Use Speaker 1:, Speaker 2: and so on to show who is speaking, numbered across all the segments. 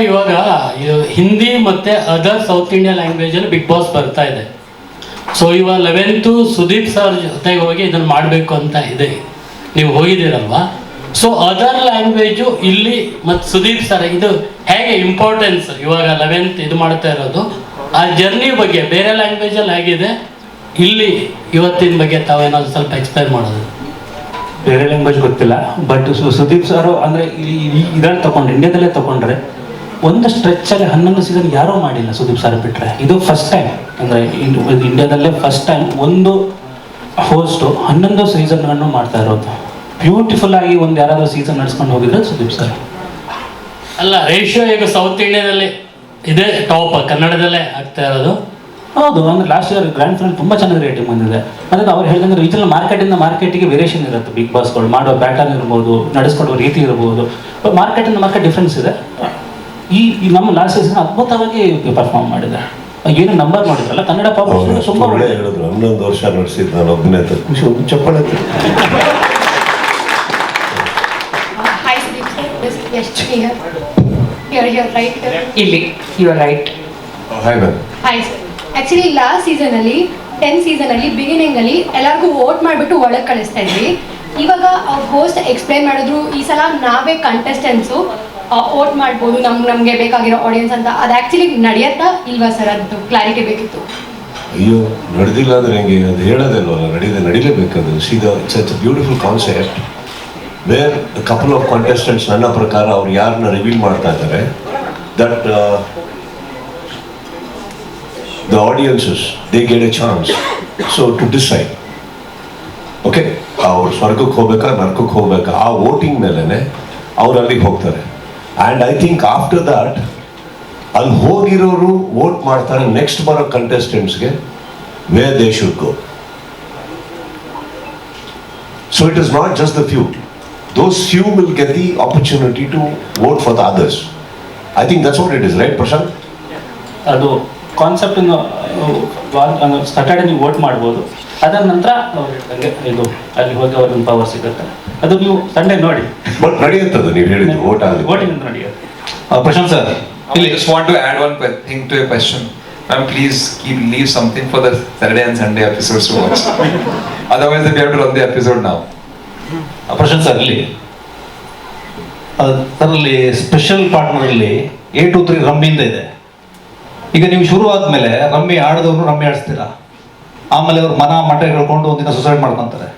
Speaker 1: Sir, ಇವಾಗ ಹಿಂದಿ ಮತ್ತೆ other south India language ಅಲ್ಲಿ ಬಿಗ್ ಬಾಸ್ ಬರ್ತಾ ಇದೆ. ಸೊ ಇವಾಗ ಲೆವೆಂತು ಸುದೀಪ್ ಸರ್ ಜೊತೆಗೆ ಹೋಗಿ ಇದನ್ನ ಮಾಡಬೇಕು ಅಂತ ಇದೆ. ನೀವು ಹೋಗಿದ್ದೀರಲ್ವಾ? ಸೊ ಅದರ್ ಲ್ಯಾಂಗ್ವೇಜು ಇಲ್ಲಿ ಮತ್ತು ಸುದೀಪ್ ಸರ್ ಇದು ಹೇಗೆ ಇಂಪಾರ್ಟೆನ್ಸ್ ಇವಾಗ ಲೆವೆಂತ್ ಇದು ಮಾಡ್ತಾ ಇರೋದು? ಆ ಜರ್ನಿ ಬಗ್ಗೆ, ಬೇರೆ ಲ್ಯಾಂಗ್ವೇಜಲ್ಲಿ ಹೇಗಿದೆ? ಇಲ್ಲಿ ಇವತ್ತಿನ ಬಗ್ಗೆ ತಾವೇನಾದ್ರು ಸ್ವಲ್ಪ ಎಕ್ಸ್ಪ್ಲೈನ್ ಮಾಡೋದು.
Speaker 2: ಬೇರೆ ಲ್ಯಾಂಗ್ವೇಜ್ ಗೊತ್ತಿಲ್ಲ ಬಟ್ ಸುದೀಪ್ ಸರ್ ಅಂದರೆ ಇದ್ರಲ್ಲಿ ತಗೊಂಡ್ರೆ ಇಂಡಿಯಾದಲ್ಲೇ ತಗೊಂಡ್ರೆ ಒಂದು ಸ್ಟ್ರೆಚ್ಚಲ್ಲಿ ಹನ್ನೊಂದು ಸೀಸನ್ ಯಾರೂ ಮಾಡಿಲ್ಲ ಸುದೀಪ್ ಸರ್ ಬಿಟ್ಟರೆ ಇದು ಫಸ್ಟ್ ಟೈಮ್ ಅಂದರೆ ಇಂಡಿಯಾದಲ್ಲೇ ಫಸ್ಟ್ ಟೈಮ್ ಒಂದು ಹೋಸ್ಟು ಹನ್ನೊಂದು ಸೀಸನ್ಗಳನ್ನು ಮಾಡ್ತಾ ಇರೋದು. ಬ್ಯೂಟಿಫುಲ್ ಆಗಿ ಒಂದು ಯಾರಾದರೂ ಸೀಸನ್ ನಡ್ಸ್ಕೊಂಡು ಹೋಗಿದ್ರೆ ಸುದೀಪ್ ಸರ್
Speaker 1: ಅಲ್ಲ ರೇಷಿಯೋ ಈಗ ಸೌತ್ ಇಂಡಿಯಾದಲ್ಲಿ ಇದೇ ಟಾಪ್ ಕನ್ನಡದಲ್ಲೇ ಆಗ್ತಾ ಇರೋದು.
Speaker 2: ಹೌದು ಅಂದ್ರೆ ಲಾಸ್ಟ್ ಇಯರ್ ಗ್ರ್ಯಾಂಡ್ ಫೈನಲ್ ತುಂಬ ಚೆನ್ನಾಗಿ ರೇಟಿಂಗ್ ಬಂದಿದೆ. ಅಂದರೆ ಅವ್ರು ಹೇಳಿದಂಗೆ ರೀಜನಲ್ ಮಾರ್ಕೆಟಿಂದ ಮಾರ್ಕೆಟಿಗೆ ವೇರಿಯೇಷನ್ ಇರುತ್ತೆ. ಬಿಗ್ ಬಾಸ್ಗಳು ಮಾಡೋ ಪ್ಯಾಟರ್ನ್ ಇರ್ಬೋದು ನಡೆಸ್ಕೊಡೋ ರೀತಿ ಇರ್ಬೋದು. ಮಾರ್ಕೆಟಿಂದ ಮಾರ್ಕೆಟ್ ಡಿಫ್ರೆನ್ಸ್ ಇದೆ. ಈ ನಮ್ಮ ಲಾಸ್ಟ್ ಸೀಸನ್ ಅದ್ಭುತವಾಗಿ ಪರ್ಫಾರ್ಮ್ ಮಾಡಿದೆ. ಏನು ನಂಬರ್ ಮಾಡಿದ್ರಲ್ಲ ಕನ್ನಡ ಪಾಪುಲೇಷನ್ ತುಂಬ
Speaker 3: ಒಳ್ಳೆ ಹೇಳಿದ್ರು. ಹನ್ನೊಂದು ವರ್ಷ ನಡೆಸಿದ್ದು ನಾನು ಒಬ್ಬನೇ ಖುಷಿ ಒಂದು ಚಪ್ಪಳೆ.
Speaker 4: ಇಲ್ಲಿ you are right
Speaker 3: hi ma'am
Speaker 5: Hi, sir. Actually last season ಅಲ್ಲಿ ಟೆನ್ ಸೀಸನ್ ಅಲ್ಲಿ ಬಿಗಿನಿಂಗ್ ಅಲ್ಲಿ ಎಲ್ಲರಿಗೂ ವೋಟ್ ಮಾಡಿಬಿಟ್ಟು ಒಳಗೆ ಕಳಿಸ್ತಾ ಇದ್ವಿ. ಇವಾಗ ಅವ್ರ ಹೋಸ್ಟ್ ಎಕ್ಸ್ಪ್ಲೈನ್ ಮಾಡಿದ್ರು ಈ ಸಲ ನಾವೇ ಕಂಟೆಸ್ಟೆಂಟ್ಸು ವೋಟ್ ಮಾಡ್ಬೋದು ನಮ್ಗೆ ನಮಗೆ ಬೇಕಾಗಿರೋ ಆಡಿಯನ್ಸ್ ಅಂತ. ಅದು ಆ್ಯಕ್ಚುಲಿ ನಡೆಯತ್ತಾ ಇಲ್ವಾ ಸರ್ ಅದು ಕ್ಲಾರಿಟಿ ಬೇಕಿತ್ತು.
Speaker 3: ಅಯ್ಯೋ, ನಡೆದಿಲ್ಲ ಅಂದ್ರೆ ಹೆಂಗೆ? ಅದು ಹೇಳೋದಲ್ವಲ್ಲ ನಡೀದೆ ನಡೀಲೇಬೇಕದು ಸೀದ it's it's beautiful concept where couple of contestants ನನ್ನ ಪ್ರಕಾರ ಅವ್ರು ಯಾರನ್ನ ರಿವೀಲ್ ಮಾಡ್ತಾ ಇದ್ದಾರೆ that the audiences they get a chance so to decide okay ಅವ್ರು ಸ್ವರ್ಗಕ್ಕೆ ಹೋಗ್ಬೇಕಾ, ನರ್ಕಕ್ಕೆ ಹೋಗ್ಬೇಕಾ, ಆ ವೋಟಿಂಗ್ ಮೇಲೇ ಅವ್ರು ಅಲ್ಲಿಗೆ ಹೋಗ್ತಾರೆ. And I think after that ಅಲ್ಲಿ ಹೋಗಿರೋರು ವೋಟ್ ಮಾಡ್ತಾರೆ ನೆಕ್ಸ್ಟ್ ಬರೋ ಕಂಟೆಸ್ಟೆಂಟ್ಸ್ಗೆ way they should go so it is not just the few those few will get the opportunity to vote for the others I think that's what it is right Prashant
Speaker 2: ಅದು ಕಾನ್ಸೆಪ್ಟನ್ನು Saturday ನೀವು vote ಮಾಡ್ಬೋದು. ಅದರ ನಂತರ ಇದು ಅಲ್ಲಿ ಹೋಗಿ ಅವ್ರಿಗೆ ಪವರ್ ಸಿಗುತ್ತೆ. ಅದು ನೀವು ಸಂಡೆ ನೋಡಿ.
Speaker 3: ನಡೆಯುತ್ತದೆ ನೀವು ಹೇಳಿದ್ದು ವೋಟ್ ಆಗಿ
Speaker 2: ವೋಟಿಂಗ್ ನಡೆಯುತ್ತೆ.
Speaker 6: ಪ್ರಶಾಂತ್ ಸರ್ ಇಲ್ಲಿ just want to add one thing to a question ma'am please please keep leave something for the Saturday and Sunday episodes to watch. Otherwise, we have to run the episode now.
Speaker 7: Prashant sir ಇಲ್ಲಿ. ಅದರಲ್ಲಿ special ಪಾರ್ಟ್ನರಲ್ಲಿ a to three ರಂಬಿಂದ ಇದೆ. ಈಗ ನೀವು ಶುರು ಆದ್ಮೇಲೆ rummy ಆಡದವ್ರು rummy ಆಡಿಸ್ತೀರಾ? ಆಮೇಲೆ ಅವ್ರು ಮನ ಮಠ ಹೇಳ್ಕೊಂಡು ಒಂದಿನ ಸುಸೈಡ್ ಮಾಡ್ಕೊಂತಾರೆ.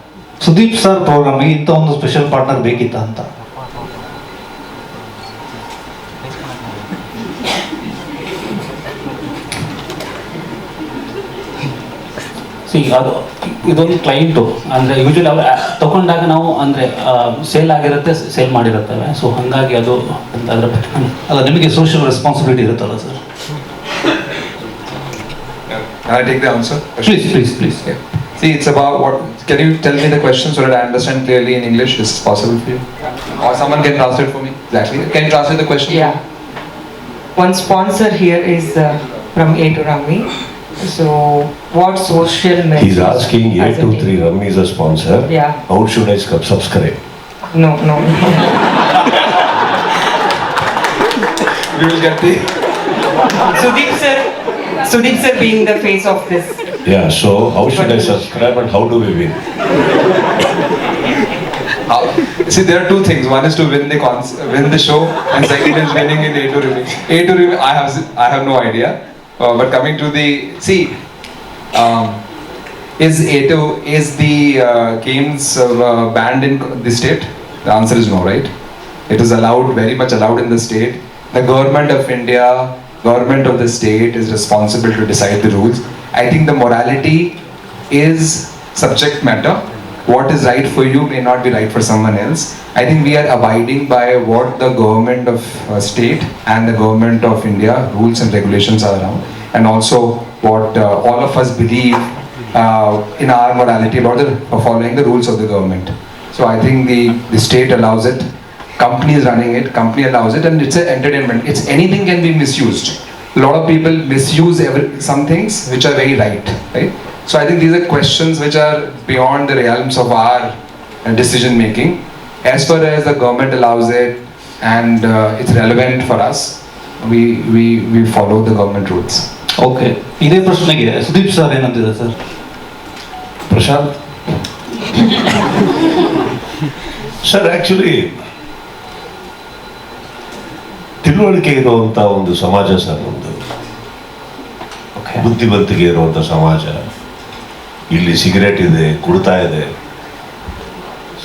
Speaker 7: ಸುದೀಪ್ ಸರ್ ಪ್ರೋಗ್ರಾಮಿಗೆ ಇಂಥ ಒಂದು ಸ್ಪೆಷಲ್ ಪಾರ್ಟ್ನರ್ ಬೇಕಿತ್ತ ಅಂತ?
Speaker 2: ಸಿ ಅದು ಇದೊಂದು ಕ್ಲೈಂಟು ಅಂದರೆ ಯೂಶಲಿ ಅವ್ರು ತಗೊಂಡಾಗ ನಾವು ಅಂದರೆ ಸೇಲ್ ಆಗಿರುತ್ತೆ ಸೇಲ್ ಮಾಡಿರುತ್ತವೆ. ಸೊ ಹಾಗಾಗಿ ಅದು ಅದ್ರ
Speaker 7: ಅಲ್ಲ ನಿಮಗೆ ಸೋಷಿಯಲ್ ರೆಸ್ಪಾನ್ಸಿಬಿಲಿಟಿ ಇರುತ್ತಲ್ಲ sir
Speaker 6: Can I take the answer?
Speaker 7: Please, please, please.
Speaker 6: Yeah. See, it's about what. Can you tell me the question so that I understand clearly in English? Is possible for you? Or someone can translate for me? Exactly. Can you translate the question?
Speaker 4: Yeah. One sponsor here is uh, from A to Rami. So, what social media?
Speaker 3: He's asking
Speaker 4: A to
Speaker 3: three Rami is a sponsor.
Speaker 4: Yeah.
Speaker 3: How should I subscribe?
Speaker 4: No, no.
Speaker 6: we will get the.
Speaker 4: Sudeep sir. Sudeep sir being the face of this.
Speaker 3: Yeah, so how should I subscribe and how do we win?
Speaker 6: How, see, there are two things. One is to win the cons- win the show, and second is winning in A to Remy. A to Remy, I have I have no idea. Uh, but coming to the see, um, is A to is the uh, games uh, banned in the state? The answer is no, right? It is allowed, very much allowed in the state. The government of India, government of the state is responsible to decide the rules. I think the morality is subject matter. What is right for you may not be right for someone else. I think we are abiding by what the government of uh, state and the government of India rules and regulations are around, and also what uh, all of us believe uh, in our morality about the following the rules of the government. So I think the, the state allows it, company is running it, company allows it, and it's an entertainment. It's anything can be misused. A lot of people misuse every, some things which are very right, right? So I think these are questions which are beyond the realms of our uh, decision making. As far as the government allows it and uh, it's relevant for us, we we we follow the government rules.
Speaker 7: Okay ಇದೇ ಪ್ರಶ್ನೆಗೆ Sudeep sir ಏನಂತಿದೆ sir
Speaker 3: Prashant sir actually ತಿಳುವಳಿಕೆ ಇರುವಂತ ಒಂದು ಸಮಾಜ sir ನಮ್ದು. ಬುದ್ಧಿವಂತಿಕೆ ಇರುವಂತ ಸಮಾಜ. ಇಲ್ಲಿ ಸಿಗರೇಟ್ ಇದೆ ಕುಡ್ತಾ ಇದೆ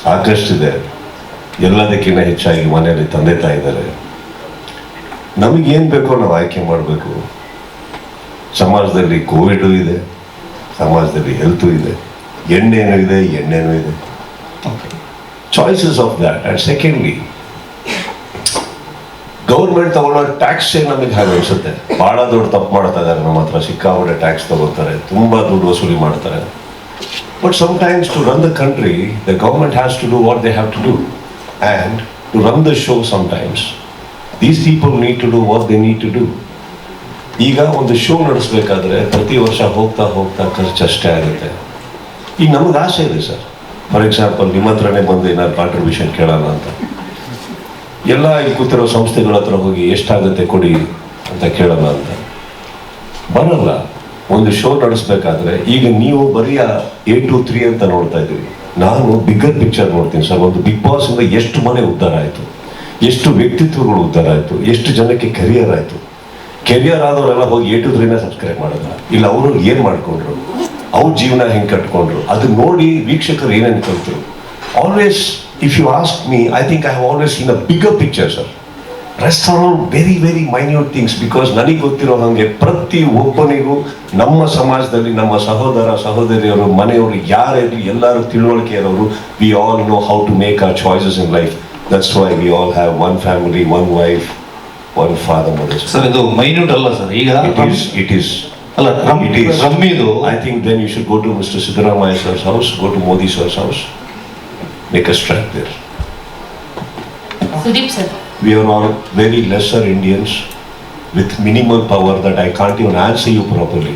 Speaker 3: ಸಾಕಷ್ಟಿದೆ. ಎಲ್ಲದಕ್ಕಿಂತ ಹೆಚ್ಚಾಗಿ ಮನೆಯಲ್ಲಿ ತಂದೆ ತಾಯಿದ್ದಾರೆ. ನಮಗೇನು ಬೇಕೋ ನಾವು ಆಯ್ಕೆ ಮಾಡಬೇಕು. ಸಮಾಜದಲ್ಲಿ ಕೋವಿಡು ಇದೆ ಸಮಾಜದಲ್ಲಿ ಹೆಲ್ತು ಇದೆ. ಎಣ್ಣೆನೂ ಇದೆ ಎಣ್ಣೆನೂ ಇದೆ. Choices of that and secondly government ತಗೊಳ್ಳೋ ಟ್ಯಾಕ್ಸ್ ನಮಗೆ ಹಾಗೆ ಅನಿಸುತ್ತೆ? ಭಾಳ ದೊಡ್ಡ ತಪ್ಪು ಮಾಡ್ತಾ ಇದ್ದಾರೆ ನಮ್ಮ ಹತ್ರ ಸಿಕ್ಕಾಪಟ್ಟೆ ಟ್ಯಾಕ್ಸ್ ತಗೋತಾರೆ ತುಂಬ ದುಡ್ಡು ವಸೂಲಿ ಮಾಡ್ತಾರೆ. But sometimes to run the country the government has to do what they have to do and to run the show sometimes these people need to do what they need to do ಈಗ ಒಂದು show ನಡೆಸಬೇಕಾದ್ರೆ ಪ್ರತಿ ವರ್ಷ ಹೋಗ್ತಾ ಹೋಗ್ತಾ ಖರ್ಚು ಅಷ್ಟೇ ಆಗುತ್ತೆ. ಈಗ ನಮ್ಗೆ ಆಸೆ ಇದೆ ಸರ್. ಫಾರ್ ಎಕ್ಸಾಂಪಲ್ ನಿಮ್ಮ ಹತ್ರನೇ ಬಂದು ಏನಾದ್ರು ಕಾಂಟ್ರಿಬ್ಯೂಷನ್ ಕೇಳೋಣ ಅಂತ. ಎಲ್ಲ ಇಲ್ಲಿ ಕೂತಿರೋ ಸಂಸ್ಥೆಗಳ ಹತ್ರ ಹೋಗಿ ಎಷ್ಟಾಗುತ್ತೆ ಕೊಡಿ ಅಂತ ಕೇಳೋಣ ಅಂತ. ಬರಲ್ಲ, ಒಂದು ಶೋ ನಡೆಸ್ಬೇಕಾದ್ರೆ ಈಗ ನೀವು ಬರೀ ಎ ಟು ತ್ರೀ ಅಂತ ನೋಡ್ತಾ ಇದ್ದೀವಿ ನಾನು ಬಿಗ್ಗರ್ ಪಿಕ್ಚರ್ ನೋಡ್ತೀನಿ ಸರ್, ಒಂದು ಬಿಗ್ ಬಾಸ್ ಇಂದ ಎಷ್ಟು ಮನೆ ಉದ್ಧಾರ ಆಯಿತು, ಎಷ್ಟು ವ್ಯಕ್ತಿತ್ವಗಳು ಉದ್ಧಾರ ಆಯಿತು, ಎಷ್ಟು ಜನಕ್ಕೆ ಕೆರಿಯರ್ ಆಯಿತು. ಕೆರಿಯರ್ ಆದವರೆಲ್ಲ ಹೋಗಿ ಎ ಟು ತ್ರೀನ ಸಬ್ಸ್ಕ್ರೈಬ್ ಮಾಡಲ್ಲ ಇಲ್ಲ, ಅವರು ಏನು ಮಾಡ್ಕೊಂಡ್ರು? ಅವ್ರ ಜೀವನ ಹೆಂಗೆ ಕಟ್ಕೊಂಡ್ರು? ಅದು ನೋಡಿ ವೀಕ್ಷಕರು ಏನೇನು ಕಲ್ತರು always if you ask me I think I have always seen a bigger picture, sir rest are all very very minute things because ನನಗೆ ಗೊತ್ತಿರೋ ಹಾಗೆ ಪ್ರತಿ ಒಬ್ಬನಿಗೂ ನಮ್ಮ ಸಮಾಜದಲ್ಲಿ ನಮ್ಮ ಸಹೋದರ ಸಹೋದರಿಯರು ಮನೆಯವರು ಯಾರಿರಲಿ ಎಲ್ಲರೂ ತಿಳುವಳಿಕೆ ಇರೋರು we all know how to make our choices in life that's why we all have one family one wife one father mother
Speaker 7: sir ಇದು ಮೈನ್ಯೂಟ್ ಅಲ್ಲ ಸರ್ ಈಗ
Speaker 3: ಇಟ್ ಈಸ್ ಇಟ್ ಈಸ್
Speaker 7: ಅಲ್ಲ ಇಟ್
Speaker 3: ಈಸ್ is.
Speaker 7: ರಮ್ಮಿದು
Speaker 3: I think then you should go to Mr. House go to Modi to house sir's house, make a strike there.
Speaker 8: Sudeep sir
Speaker 3: We are all very lesser Indians with minimal power that I can't even answer you properly.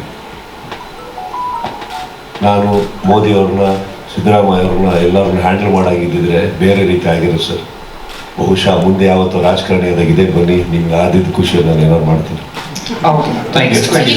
Speaker 3: ನಾನು ಮೋದಿ ಅವ್ರನ್ನ ಸಿದ್ದರಾಮಯ್ಯ ಅವ್ರನ್ನ ಎಲ್ಲರನ್ನ handle ಮಾಡಾಗಿದ್ದಿದ್ರೆ ಬೇರೆ ರೀತಿ ಆಗಿರೋದು sir ಬಹುಶಃ ಮುಂದೆ ಯಾವತ್ತು ರಾಜಕಾರಣಿ ಆದಾಗ ಇದೇ ಬನ್ನಿ ನಿಮ್ಗೆ ಆದಿದ್ದು ಖುಷಿ ನಾನು ಏನಾದ್ರು ಮಾಡ್ತೀನಿ
Speaker 4: Okay.
Speaker 7: Thank you